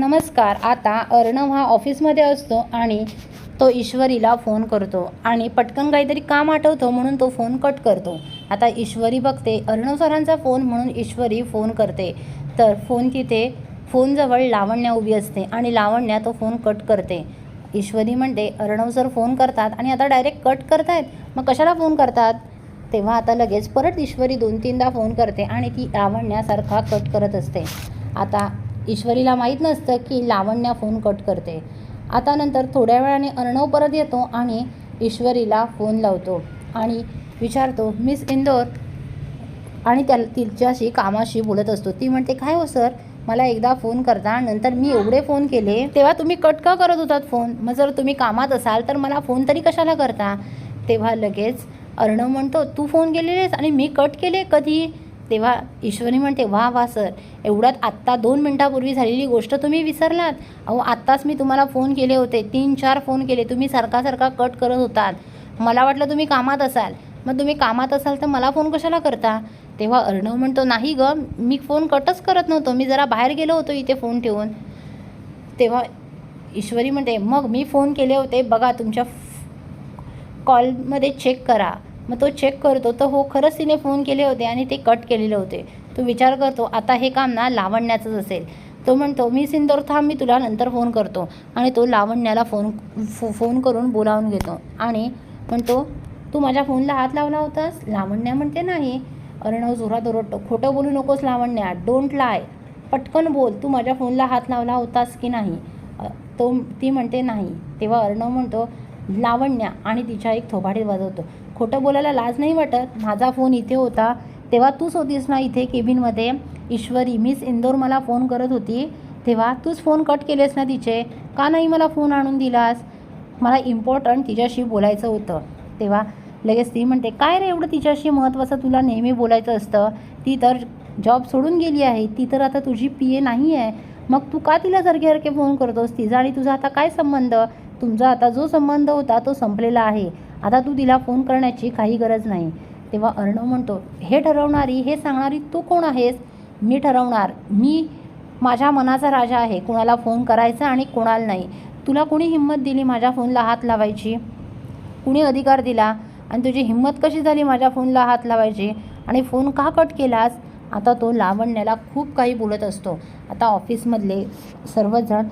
नमस्कार आता अर्णव हा ऑफिसमध्ये असतो आणि तो ईश्वरीला फोन करतो आणि पटकन काहीतरी काम आठवतो म्हणून तो फोन कट करतो. आता ईश्वरी बघते अर्णव सरांचा फोन म्हणून ईश्वरी फोन करते. तर फोन तिथे फोनजवळ लावण्या उभी असते आणि लावण्या तो फोन कट करते. ईश्वरी म्हणते अर्णव सर फोन करतात आणि आता डायरेक्ट कट करतायत. मग कशाला फोन करतात? तेव्हा आता लगेच परत ईश्वरी दोन तीनदा फोन करते आणि ती लावण्यासारखा कट करत असते. आता ईश्वरीला माहीत नसतं की लावण्या फोन कट करते. आता नंतर थोड्या वेळाने अर्णव परत येतो आणि ईश्वरीला फोन लावतो आणि विचारतो मिस इंदोर आणि त्या तिच्याशी कामाशी बोलत असतो. ती म्हणते काय हो सर मला एकदा फोन करता नंतर मी एवढे फोन केले तेव्हा तुम्ही कट का करत होतात फोन? मग जर तुम्ही कामात असाल तर मला फोन तरी कशाला करता? तेव्हा लगेच अर्णव म्हणतो तू फोन केलेलेस आणि मी कट केले कधी? तेव्हा ईश्वरी म्हणते वा वा सर एवढ्यात आत्ता दोन मिनटापूर्वी झालेली गोष्ट तुम्ही विसरलात. अहो आत्ताच मी तुम्हाला फोन केले होते. तीन चार फोन केले. तुम्ही सारखा सारखा कट करत होतात. मला वाटलं तुम्ही कामात असाल. मग तुम्ही कामात असाल तर मला फोन कशाला करता? तेव्हा अर्णव म्हणतो नाही ग मी फोन कटच करत नव्हतो. मी जरा बाहेर गेलो होतो इथे फोन ठेवून. तेव्हा ईश्वरी म्हणते मग मी फोन केले होते. बघा तुमच्या कॉलमध्ये चेक करा. मग तो चेक करतो. तर हो खरंच तिने फोन केले होते आणि ते कट केलेले होते. तो विचार करतो आता हे काम ना लावण्याचंच असेल. तो म्हणतो मी सिंदोर थांब मी तुला नंतर फोन करतो. आणि तो लावण्याला फोन फो फोन करून बोलावून घेतो. आणि म्हणतो तू माझ्या फोनला हात लावला होतास? लावण्या म्हणते नाही. अर्णव जोरात ओरडतो खोटं बोलू नकोस लावण्या. डोंट लाय पटकन बोल. तू माझ्या फोनला हात लावला होतास की नाही? तो ती म्हणते नाही. तेव्हा अर्णव म्हणतो लावण्या आणि तिच्या एक थोबाडे वाजवतो. खोटं बोलायला लाज नाही वाटत. माझा फोन इथे होता. तेव्हा तूच होतीस ना इथे केबिनमध्ये? ईश्वरी मिस इंदोर मला फोन करत होती. तेव्हा तूच फोन कट केलेस ना तिचे? का नाही मला फोन आणून दिलास? मला इम्पॉर्टंट तिच्याशी बोलायचं होतं. तेव्हा लगेच ती म्हणते काय रे एवढं तिच्याशी महत्त्वाचं तुला नेहमी बोलायचं असतं? ती तर जॉब सोडून गेली आहे. ती तर आता तुझी पी ए नाही आहे मग तू का तिला सारखे सारखे फोन करतोस? तिचा आणि तुझा आता काय संबंध? तुमचा आता जो संबंध होता तो संपलेला आहे. आता तू तिला फोन करण्याची काही गरज नाही. तेव्हा अर्णव म्हणतो हे ठरवणारी हे सांगणारी तू कोण आहेस? मी ठरवणार. मी माझ्या मनाचा राजा आहे. कुणाला फोन करायचा आणि कोणाला नाही. तुला कोणी हिंमत दिली माझ्या फोनला हात लावायची? कुणी अधिकार दिला? आणि तुझी हिंमत कशी झाली माझ्या फोनला हात लावायची? आणि फोन का कट केलास? आता तो लावण्याला खूप काही बोलत असतो. आता ऑफिसमधले सर्वजण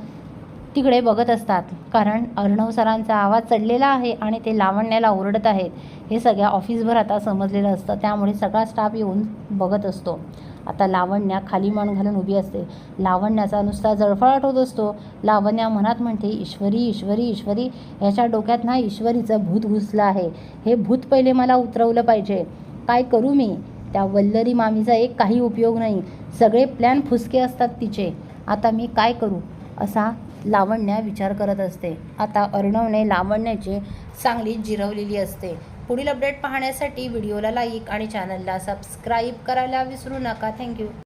तिकडे बघत असतात. कारण अर्णव सरांचा आवाज चढलेला आहे आणि ते लावण्याला ओरडत आहेत. हे सगळ्या ऑफिसभर आता समजलेलं असतं. त्यामुळे सगळा स्टाफ येऊन बघत असतो. आता लावण्या खाली मान घालून उभी असते. लावण्याचा नुसता जळफळाट होत असतो. लावण्या मनात म्हणते ईश्वरी ईश्वरी ईश्वरी ह्याच्या डोक्यात ना ईश्वरीचं भूत घुसलं आहे. हे भूत पहिले मला उतरवलं पाहिजे. काय करू मी? त्या वल्लरी मामीचा एक काही उपयोग नाही. सगळे प्लॅन फुसके असतात तिचे. आता मी काय करू? असा लावण्या विचार करत असते. आता अर्णवने लावण्याची चांगली जिरवलेली असते. पुढील अपडेट पाहण्यासाठी व्हिडिओला लाईक आणि चॅनलला सबस्क्राईब करायला विसरू नका. थँक्यू